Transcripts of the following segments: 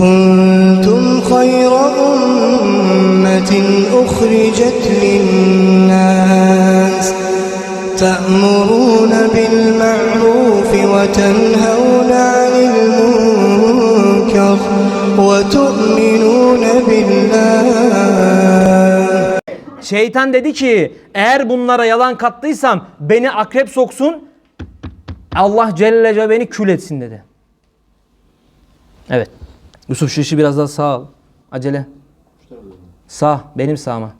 كنتم خير أمة أخرجت للناس تأمرون بالمعروف وتنهون عن المنكر وتؤمنون بالله Şeytan dedi ki eğer bunlara yalan kattıysam beni akrep soksun Allah Celle Celle beni kül etsin dedi. Evet. Yusuf şu işi biraz daha sağ al. Acele. Sağ. Benim sağıma.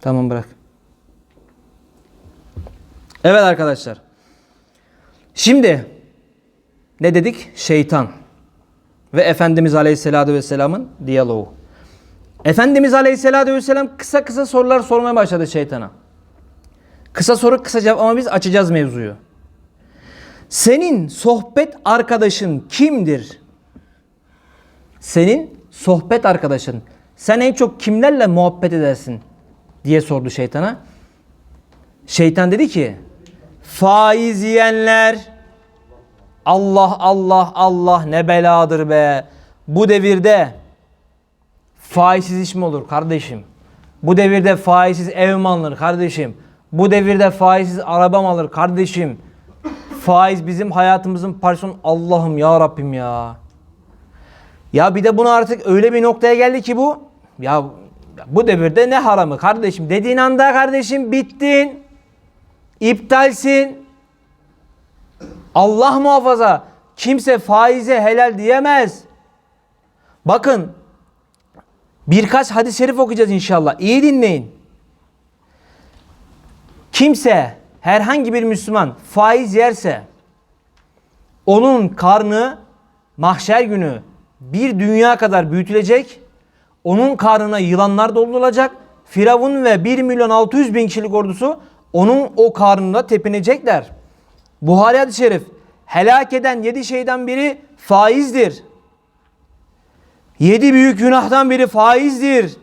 Tamam bırak. Evet arkadaşlar. Şimdi ne dedik? Şeytan ve Efendimiz Aleyhisselatü Vesselam'ın diyaloğu. Efendimiz Aleyhisselatü Vesselam kısa kısa sorular sormaya başladı şeytana. Kısa soru kısa cevap ama biz açacağız mevzuyu. Senin sohbet arkadaşın kimdir? Senin sohbet arkadaşın. Sen en çok kimlerle muhabbet edersin? diye sordu şeytana. Şeytan dedi ki faiz yiyenler Allah Allah Allah ne beladır be. Bu devirde faizsiz iş mi olur kardeşim? Bu devirde faizsiz ev mi alınır kardeşim? Bu devirde faizsiz araba mı alır kardeşim? Faiz bizim hayatımızın parçası. Allah'ım ya Rabbim ya. Ya bir de bunu artık öyle bir noktaya geldi ki bu. Ya bu devirde ne haramı kardeşim? Dediğin anda kardeşim bittin. İptalsin. Allah muhafaza kimse faize helal diyemez. Bakın birkaç hadis-i şerif okuyacağız inşallah. İyi dinleyin. Kimse herhangi bir Müslüman faiz yerse onun karnı mahşer günü bir dünya kadar büyütülecek. Onun karnına yılanlar doldurulacak. Firavun ve 1 milyon 600 bin kişilik ordusu onun o karnında tepinecekler. Buhari hadis-i şerif helak eden yedi şeyden biri faizdir. Yedi büyük günahtan biri faizdir.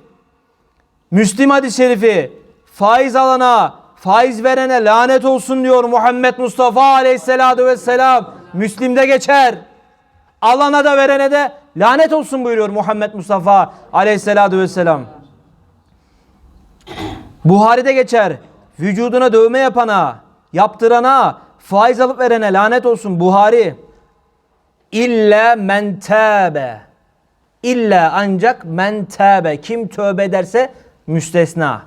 Müslim hadis-i şerifi faiz alana, faiz verene lanet olsun diyor Muhammed Mustafa aleyhissalatu vesselam. Müslim'de geçer. Alana da verene de lanet olsun buyuruyor Muhammed Mustafa aleyhissalatu vesselam. Buhari'de geçer. Vücuduna dövme yapana, yaptırana, faiz alıp verene lanet olsun. Buhari. İlla men tâbe. İlla ancak men tâbe. Kim tövbe ederse müstesna.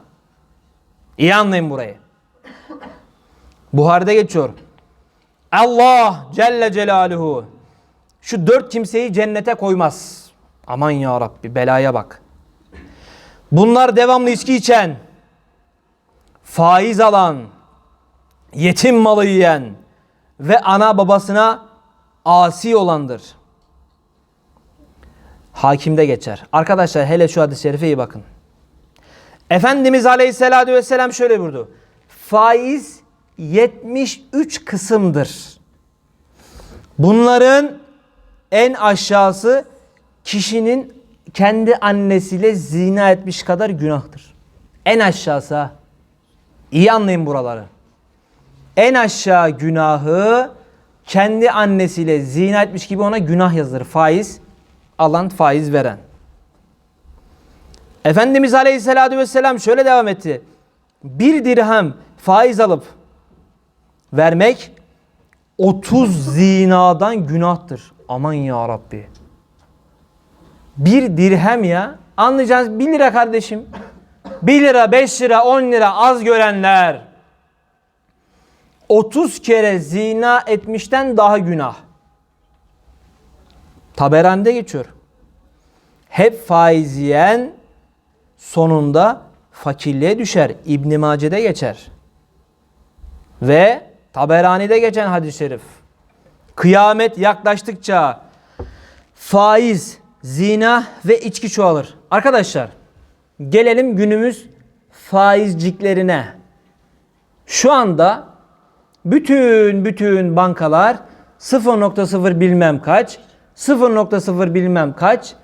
İyi anlayın burayı. Buhari'de geçiyor. Allah Celle Celaluhu şu dört kimseyi cennete koymaz. Aman ya Rabbi belaya bak. Bunlar devamlı içki içen, faiz alan, yetim malı yiyen ve ana babasına asi olandır. Hakimde geçer. Arkadaşlar hele şu hadis-i şerife iyi bakın. Efendimiz Aleyhisselatü Vesselam şöyle buyurdu. Faiz 73 kısımdır. Bunların en aşağısı kişinin kendi annesiyle zina etmiş kadar günahtır. En aşağısı ha. İyi anlayın buraları. En aşağı günahı kendi annesiyle zina etmiş gibi ona günah yazılır. Faiz alan, faiz veren. Efendimiz Aleyhisselatü Vesselam şöyle devam etti. Bir dirhem faiz alıp vermek 30 zinadan günahtır. Aman ya Rabbi. Bir dirhem ya. Anlayacağınız 1 lira kardeşim. 1 lira, 5 lira, 10 lira az görenler 30 kere zina etmişten daha günah. Taberani'de geçiyor. Hep faiz yiyen sonunda fakirliğe düşer. İbn Mace'de geçer. Ve Taberani'de geçen hadis-i şerif. Kıyamet yaklaştıkça faiz, zina ve içki çoğalır. Arkadaşlar gelelim günümüz faizciklerine. Şu anda bütün bütün bankalar 0.0 bilmem kaç, 0.0 bilmem kaç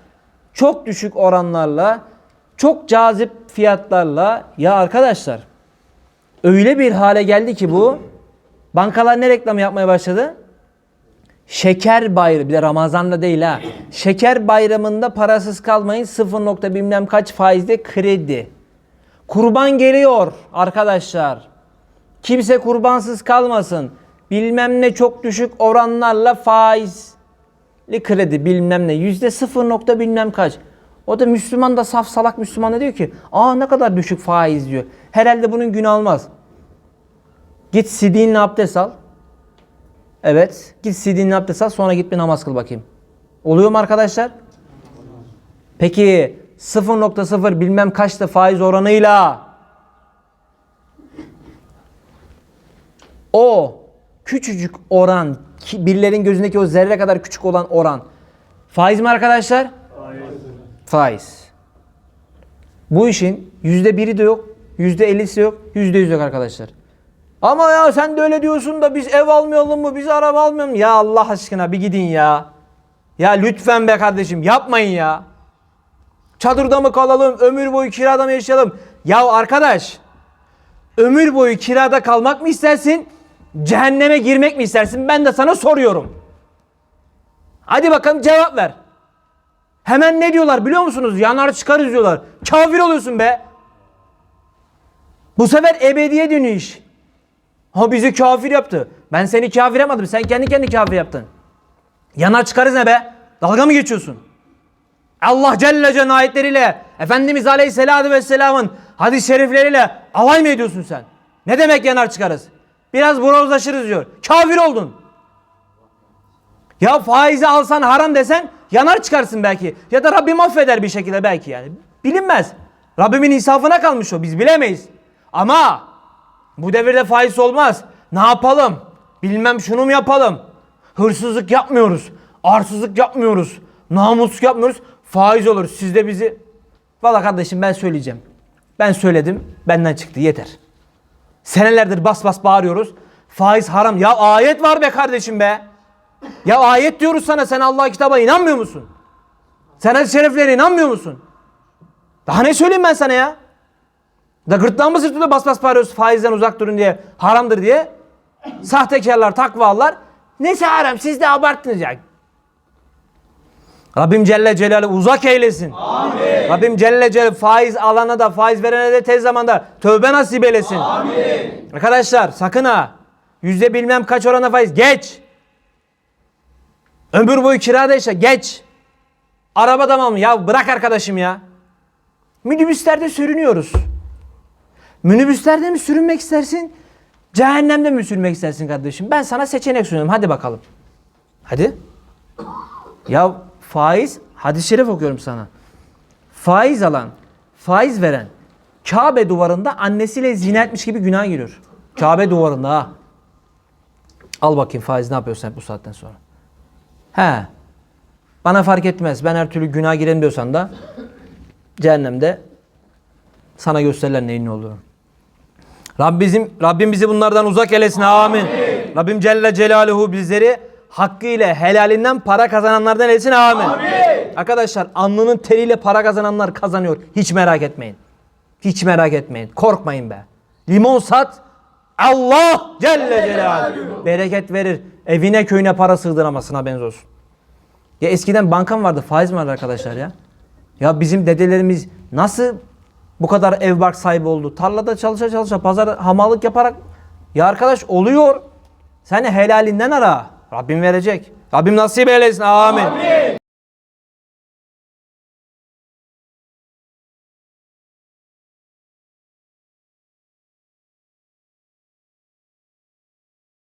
çok düşük oranlarla, çok cazip fiyatlarla ya arkadaşlar öyle bir hale geldi ki bu bankalar ne reklam yapmaya başladı? Şeker bayramı bir de Ramazan'da değil ha. Şeker bayramında parasız kalmayın 0 nokta bilmem kaç faizde kredi. Kurban geliyor arkadaşlar. Kimse kurbansız kalmasın. Bilmem ne çok düşük oranlarla faizli kredi bilmem ne. Yüzde sıfır nokta bilmem kaç. O da Müslüman da saf salak Müslüman da diyor ki aa ne kadar düşük faiz diyor. Herhalde bunun günü almaz. Git sidinle abdest al. Evet. Git sidinle abdest al sonra git bir namaz kıl bakayım. Oluyor mu arkadaşlar? Peki 0.0 bilmem kaçta faiz oranıyla o küçücük oran birilerin gözündeki o zerre kadar küçük olan oran faiz mi arkadaşlar? Faiz. Bu işin yüzde biri de yok, yüzde ellisi yok, yüzde yüz yok arkadaşlar. Ama ya sen de öyle diyorsun da biz ev almayalım mı, biz araba almayalım mı? Ya Allah aşkına bir gidin ya. Ya lütfen be kardeşim yapmayın ya. Çadırda mı kalalım, ömür boyu kirada mı yaşayalım? Ya arkadaş, ömür boyu kirada kalmak mı istersin, cehenneme girmek mi istersin? Ben de sana soruyorum. Hadi bakalım cevap ver. Hemen ne diyorlar biliyor musunuz? Yanar çıkarız diyorlar. Kafir oluyorsun be. Bu sefer ebediye dönüyor iş. Ha bizi kafir yaptı. Ben seni kafir yapmadım. Sen kendi kendi kafir yaptın. Yanar çıkarız ne be? Dalga mı geçiyorsun? Allah Celle Celle'nin ayetleriyle Efendimiz Aleyhisselatü Vesselam'ın hadis-i şerifleriyle alay mı ediyorsun sen? Ne demek yanar çıkarız? Biraz bronzlaşırız diyor. Kafir oldun. Ya faizi alsan haram desen yanar çıkarsın belki. Ya da Rabbim affeder bir şekilde belki yani. Bilinmez. Rabbimin insafına kalmış o. Biz bilemeyiz. Ama bu devirde faiz olmaz. Ne yapalım? Bilmem şunu mu yapalım? Hırsızlık yapmıyoruz. Arsızlık yapmıyoruz. Namussuzluk yapmıyoruz. Faiz olur. Siz de bizi... Valla kardeşim ben söyleyeceğim. Ben söyledim. Benden çıktı. Yeter. Senelerdir bas bas bağırıyoruz. Faiz haram. Ya ayet var be kardeşim be. Ya ayet diyoruz sana. Sen Allah kitaba inanmıyor musun? Sen hadis-i şeriflere inanmıyor musun? Daha ne söyleyeyim ben sana ya? Da gırtlağımız sırtında bas bas bağırıyoruz faizden uzak durun diye. Haramdır diye. Sahtekarlar, takvalar. Neyse haram siz de abarttınız ya. Rabbim Celle Celaluhu uzak eylesin. Amin. Rabbim Celle Celaluhu faiz alana da faiz verene de tez zamanda tövbe nasip eylesin. Amin. Arkadaşlar sakın ha. Yüzde bilmem kaç orana faiz. Geç. Ömür boyu kirada yaşa. Geç. Araba da mı? Ya bırak arkadaşım ya. Minibüslerde sürünüyoruz. Minibüslerde mi sürünmek istersin? Cehennemde mi sürünmek istersin kardeşim? Ben sana seçenek sunuyorum. Hadi bakalım. Hadi. Ya faiz, hadis-i şerif okuyorum sana. Faiz alan, faiz veren Kabe duvarında annesiyle zina etmiş gibi günah giriyor. Kabe duvarında ha. Al bakayım faiz ne yapıyorsun bu saatten sonra. He. Bana fark etmez. Ben her türlü günah girelim diyorsan da cehennemde sana gösterilen neyin ne olduğunu. Rabbim, Rabbim bizi bunlardan uzak eylesin. Amin. Rabbim Celle Celaluhu bizleri hakkıyla helalinden para kazananlardan eylesin. Amin. Arkadaşlar alnının teriyle para kazananlar kazanıyor. Hiç merak etmeyin. Hiç merak etmeyin. Korkmayın be. Limon sat. Allah Celle Celaluhu bereket verir. Evine köyüne para sığdıramazsın haberiniz olsun. Ya eskiden banka mı vardı, faiz mi vardı arkadaşlar ya? Ya bizim dedelerimiz nasıl bu kadar ev bark sahibi oldu? Tarlada çalışa çalışa, pazar hamallık yaparak. Ya arkadaş oluyor. Sen helalinden ara. Rabbim verecek. Rabbim nasip eylesin. Amin. Amin.